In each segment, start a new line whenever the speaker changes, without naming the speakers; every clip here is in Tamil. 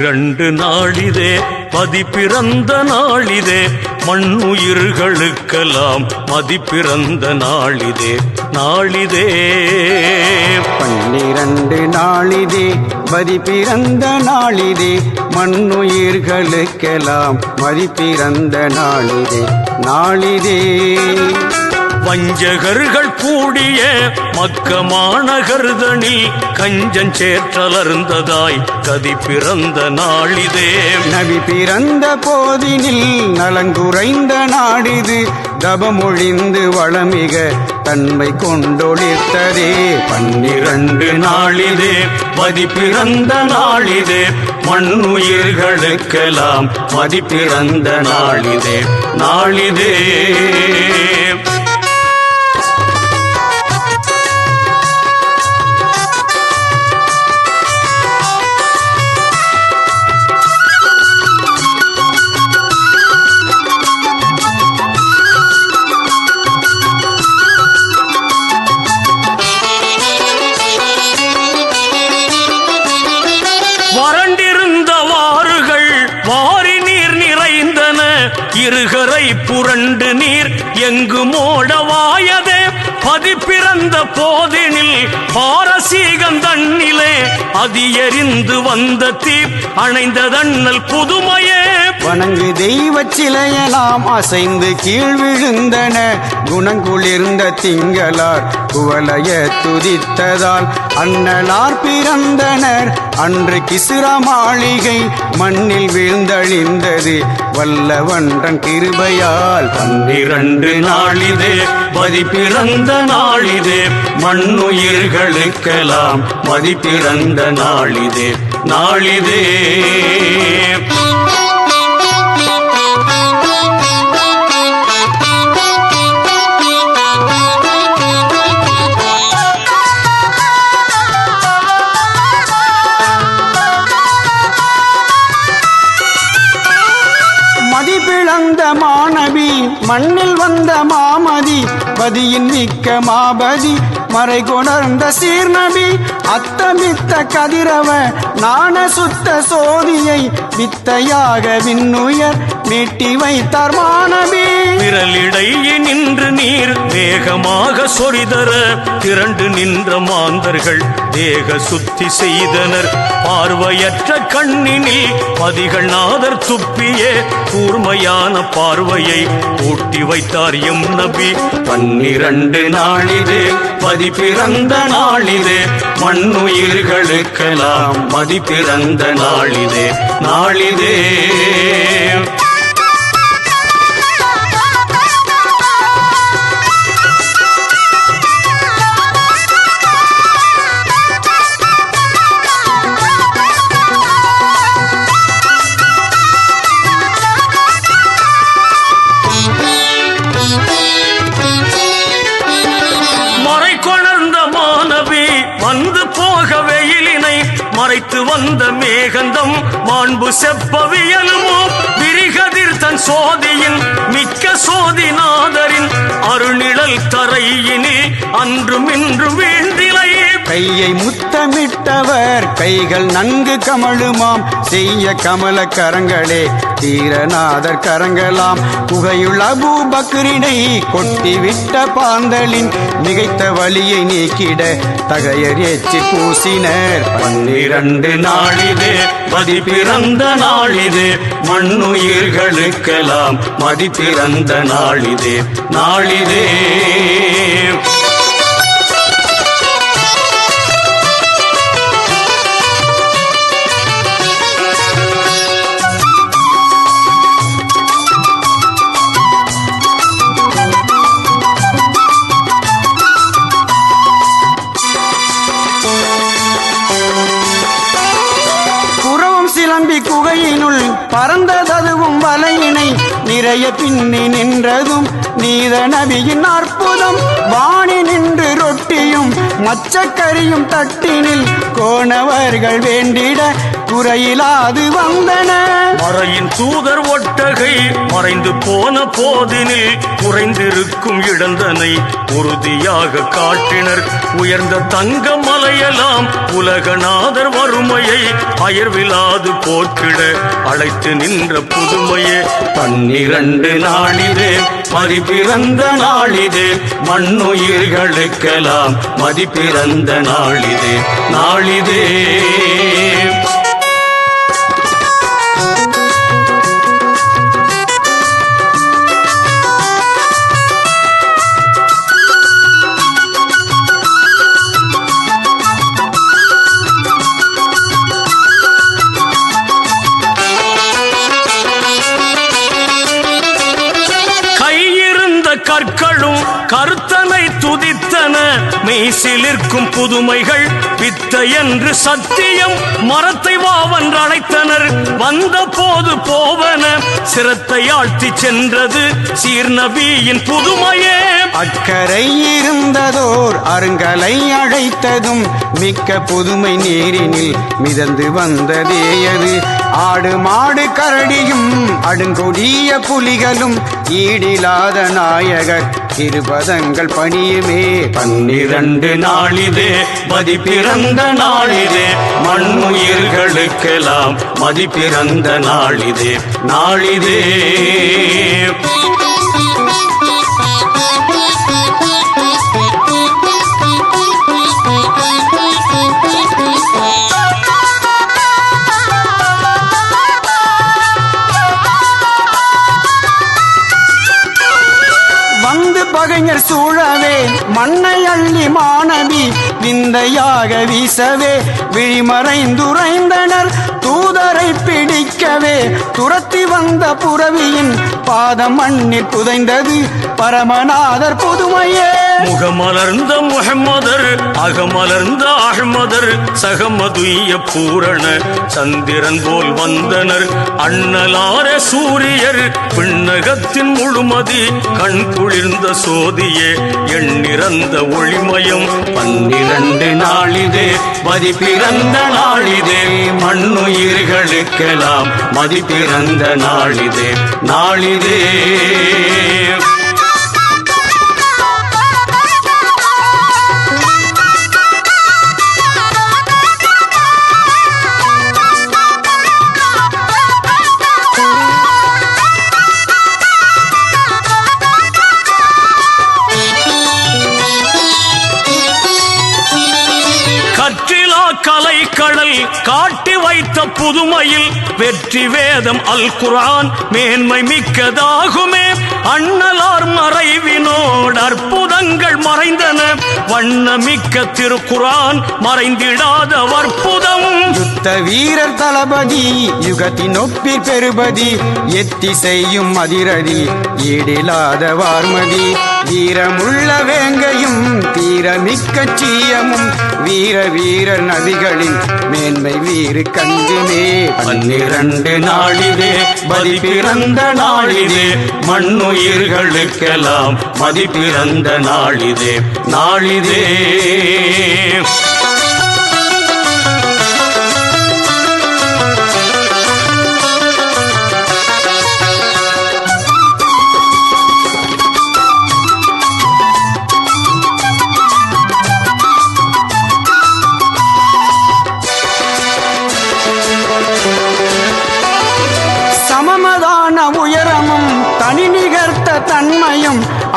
இரண்டு நாளிதே பதி நாளிதே மண்ணுயிர்களுக்கெல்லாம் மதிப்பிறந்த நாளிதே நாளிதே.
பன்னிரண்டு நாளிதே மதி நாளிதே மண்ணுயிர்களுக்கெல்லாம் மதிப்பிறந்த நாளிதே நாளிதே.
வஞ்சகர்கள் கூடிய மக்க மாநகர்தனில் கஞ்சன் சேற்றலர்ந்ததாய் கதி பிறந்த நாளிதே.
நவி பிறந்த போதினில் நலங்குறைந்த நாடிது தபமொழிந்து வளமிக தன்மை கொண்டொழித்ததே.
பன்னிரண்டு நாளிதே மதி பிறந்த நாளிதே. மண்ணுயிர்களுக்கெல்லாம் மதி பிறந்த நாளிதே. நாளிதே. இருகரை புரண்டு நீர் எங்கு மோடவாயதே? பதி பிறந்த போதினில் பாரசீகன் தண்ணிலே அதியறிந்து வந்த தீ அணைந்ததண்ணல் புதுமையே.
வணங்கு தெய்வ சிலையெல்லாம் அசைந்து கீழ் விழுந்தன. குணங்குளிர்ந்த திங்களார் குவலய துதித்ததால் அண்ணலார் பிறந்தனர். அன்று கிசுரா மாளிகை மண்ணில் வீழ்ந்தழிந்தது. வல்லவன்றன் கிருபையால்
பன்னிரண்டு நாளிதே மதி பிறந்த நாளிதே மண்ணுயிர்களுக்கெல்லாம் மதி பிறந்த நாளிதே நாளிதே.
மண்ணில் வந்த மாமதி பதியின் மிக்க மாபதி மறை கொணர்ந்த சீர்நபி அத்தமித்த கதிரவ நாண சுத்த சோதியை வித்தையாக விண்ணுயர் மீட்டி வைத்தார் மாணவி.
விரலிடையே நின்று நீர் வேகமாக சொரிதர திரண்டு நின்ற மாந்தர்கள் தேக சுத்தி செய்தனர். பார்வையற்ற கண்ணினில் பதிகள் நாதர் துப்பியே கூர்மையான பார்வையை ஊட்டி வைத்தார் எம் நபி. பன்னிரண்டு நாளிது மதி பிறந்த நாளிதே மண்ணுயிர்களுக்கெல்லாம் மதி பிறந்த நாளிதே நாளிதே. செப்பவியலுமோ விரிகதிர் தன் சோதியின் மிக்க சோதிநாதரின் அருணிழல் தரையினே அன்றும் இன்றும் வேண்டிலையே
கையை முத்தமிட்டவர் கைகள் நன்கு கமழுமாம். செய்ய கமல கரங்களே தீரநாதர் கரங்களாம் புகையுள்ள பூபக்ரினை கொட்டிவிட்ட பாந்தலின் மிகைத்த வழியை நீக்கிட தகையர் ஏற்றி பூசினர்.
பன்னிரண்டு நாளிதே மதி பிறந்த நாளிதே மண்ணுயிர்களுக்கெல்லாம் மதி பிறந்த நாளிதே. நாளிதே.
வலையினுள் பறந்தததுவும் வலையினை நிறைய பின்னி நின்றதும் நீத நபியின் அற்புதம். வாணி நின்று ரொட்டியும் மச்சக்கரியும் தட்டினில் கோணவர்கள் வேண்டிட குறையிலாது வந்தன.
மறையின் தூதர் ஒட்டகை மறைந்து போன போதினில் குறைந்திருக்கும் இழந்தனை உறுதியாக காட்டினர். உயர்ந்த தங்க மலையெல்லாம் உலகநாதர் வறுமையை அயர்விலாது போக்கிட அழைத்து நின்ற புதுமையே. பன்னிரண்டு நாளிலே மதிப்பிறந்த நாளிது. மண்ணுயிர்களுக்கெல்லாம் மதிப்பிறந்த நாளிதே. நாளிதே. கருத்தனை துதித்தன. மெய்சிலிருக்கும் புதுமைகள் வித்த என்று சத்தியம். மரத்தை வாவன் அழைத்தனர். வந்த போது போவன. சிரத்தை ஆழ்த்தி சென்றது. சீர்நபியின் புதுமையே.
அக்கறை இருந்ததோர் அருங்கலை அழைத்ததும் மிக்க புதுமை நீரினில் மிதந்து வந்ததேயது. ஆடு மாடு கரடியும் அடுங்கொடிய புலிகளும் ஈடிலாத நாயகர். இருபதங்கள் பணியுமே
பன்னிரண்டு நாளிதே மதி பிறந்த நாளிதே. மண்ணுயிர்களுக்கெல்லாம் மதி பிறந்த நாளிதே நாளிதே.
கலைஞர் சூழவே மண்ணை அள்ளி மாணவி விந்தையாக வீசவே விழிமறைந்துரைந்தனர் தூதரை பிடிக்கவே. துரத்தி வந்த புறவியின் பாதம் மண்ணில் புதைந்தது பரமநாதர் புதுமையே.
முகமலர்ந்த முகமதர் அகமலர்ந்த அகமதர் சகமதுய பூரண சந்திரன் போல் வந்தனர். அண்ணலார சூரியர் பின்னகத்தின் முழுமதி கண் குளிர்ந்த சோதியே எண்ணிறந்த ஒளிமயம். பன்னிரண்டு நாளிதே மதி பிறந்த நாளிதே மண்ணுயிர்களுக்கெல்லாம் மதி பிறந்த நாளிதே நாளிதே. காட்டி வைத்த புதுமையில் வெற்றி வேதம் அல் குரான் மேன்மை மிக்கதாகுமே. அண்ணலார் மறைவினோடு அற்புதங்கள் மறைந்தன. வண்ணமிக்க திருக்குரான் மறைந்திடாத வற்புதம்
யுத்த வீரர் தளபதி யுகத்தின் ஒப்பி பெறுபதி எத்தி செய்யும் அதிரதி ஈடில்லாத வார்மதி. ஈரமுள்ள வேங்கையும் தீரமிக்க சீயமும் வீர வீரர் நதிகளின் மேன்மை வீறு கஞ்சுமே
பன்னிரண்டு நாளிலே மதி பிறந்த நாளிலே மண்ணுயிர்களுக்கெல்லாம் மதி பிறந்த நாளிதே நாளிதே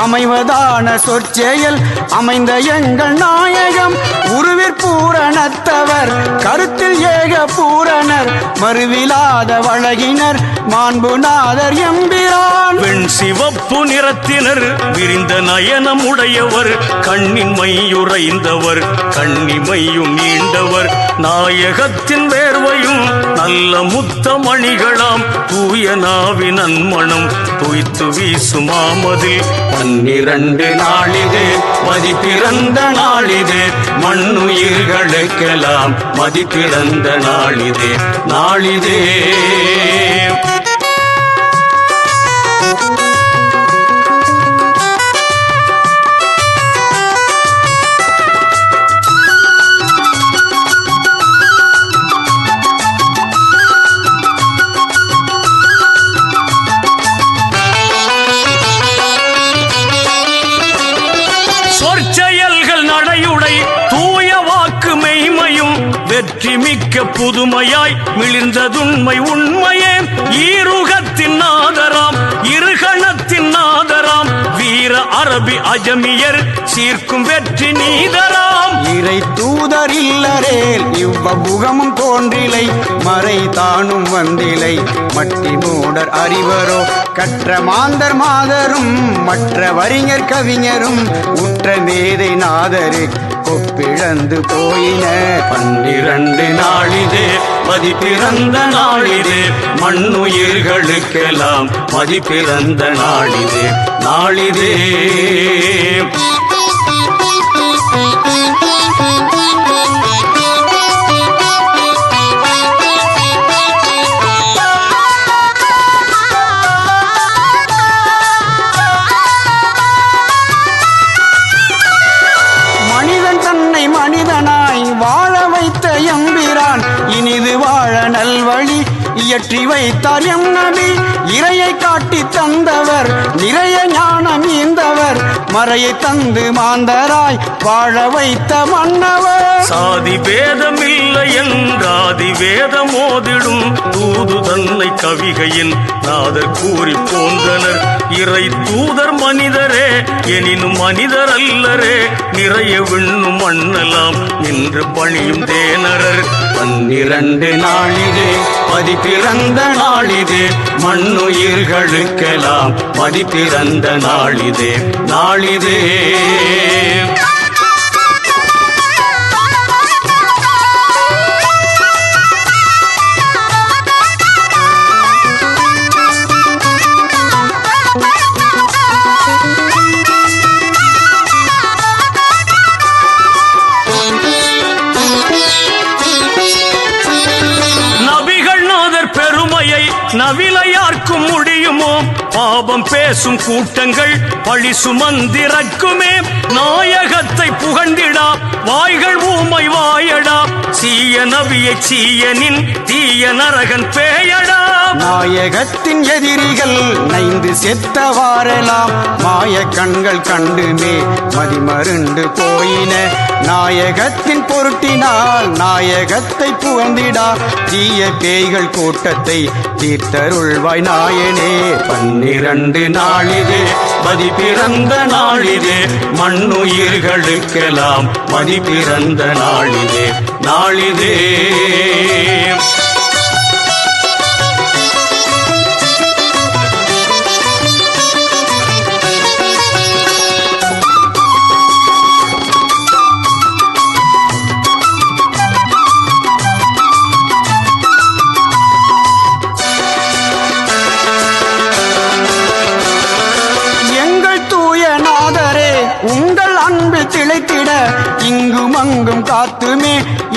அமைவதான சொற்செயல் அமைந்த எங்கள் நாயகம் உருவிற் பூரணத்தவர் கருத்தில் ஏக பூரணர் மறுவிலாத வழகினர் மாண்புநாதர் எம்பிரான்.
வெண் சிவப்பு நிறத்தினர் விரிந்த நயனம் உடையவர் கண்ணின் மையுறைந்தவர் கண்ணிமையும் நீண்டவர் நாயகத்தின் வேர்வையும் நல்ல முத்த மணிகளாம் தூய நாவி நன்மணம் துய்த்து வீசுமாமதில் பன்னிரண்டு நாளிதே மதிப்பிறந்த பிறந்த நாளிதே. மண்ணுயிர்களுக்கெல்லாம் மதிப்பிறந்த பிறந்த நாளிதே. நாளிதே. மிளிர்ந்ததுண்மை உண்மையே. ஈருகத்தின் நாதராம் இருகணத்தின் நாதராம். வீர அரபி அஜமியர் சீர்க்கும் வெற்றி நீதராம்.
இறை தூதர் இல்லரேல் இவ்வமுகமும் தோன்றிலை. மறை தானும் வந்திலை. மட்டி மூடர் அறிவரோ கற்ற மாந்தர் மாதரும் மற்ற வரிஞர் கவிஞரும் உற்ற மேதை நாதரு. கொப்பிழந்து போயின.
பன்னிரண்டு நாளிதே மதி பிறந்த நாளிதே மண்ணுயிர்களுக்கெல்லாம் மதி பிறந்த நாளிதே நாளிதே.
நல்வழி இயற்றி வைத்தார் எம் நபி இறையை காட்டி தந்தவர் நிறைய ஞானம் ஈந்தவர். மறையை தந்து மாந்தராய் வாழ வைத்த மன்னவர்.
சாதி வேதம் இல்லை என்றாதி வேதம் ஓதிடும். தூது தன்னை கவிகையின் நாதர் கூறி போன்றனர். இறை தூதர் மனிதரே எனினும் மனிதர் அல்லரே. நிறைய விண்ணும் மண்ணலாம் என்று பணியும் தேனரர். பனிரண்டு நாளிதே பதி பிறந்த நாளிதே மண்ணுயிர்களுக்கெல்லாம் பதி பிறந்த நாளிதே நாளிதே. நவில நவிலையார்க்கும் முடியுமோ? பாபம் பேசும் கூட்டங்கள் பழி சுமந்திறக்குமே நாயகத்தை புகழ்ந்திடா வாய்கள் ஊமை வாயடா. சீய நபியை சீயனின் தீய நரகன் பேயடா.
நாயகத்தின் எதிரிகள் நைந்து செத்த வாரலாம். மாய கண்கள் கண்டுமே மதிமருண்டு போயின. நாயகத்தின் பொருட்டினால் நாயகத்தை புகழ்ந்திடா. தீய பேய்கள் கூட்டத்தை தீர்த்தருள்வாய் நாயனே.
பன்னிரண்டு நாளிலே மதி பிறந்த நாளிலே மண்ணுயிர்களுக்கெல்லாம் மதி பிறந்த
நாளிலே நாளிலே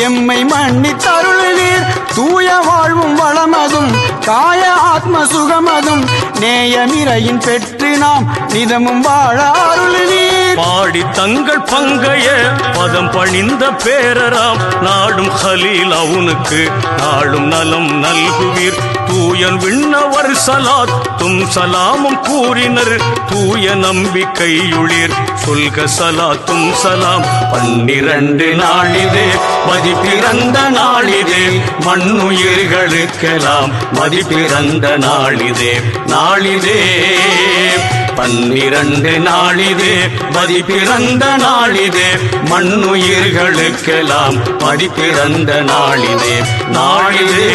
எம்மை மன்னி தருளுவீர் தூய வாழ்வும் வளமதும் காய ஆத்ம சுகமதும் நேயமிரையின் பெற்று நாம் நிதமும் வாழ அருளுவீர்.
பாடி தங்கள் பங்கைய பதம் பணிந்த பேரராம். நாடும் ஹலீல் அவனுக்கு நாளும் நலம் நல்குவீர். தூயன் விண்ணவர் சலாத் தும் சலாமும் கூறினர் தூய நம்பிக்கையுளிர். சொல்க சலா தும் சலாம் பன்னிரண்டு நாளிதே மதி பிறந்த நாளிதே. மண்ணுயிர்களுக்கெல்லாம் மதி பிறந்த நாளிதே நாளிதே. பன்னிரண்டு நாளிதே பதி பிறந்த நாளிதே மண்ணுயிர்களுக்கெல்லாம் பதி பிறந்த நாளிதே நாளிதே.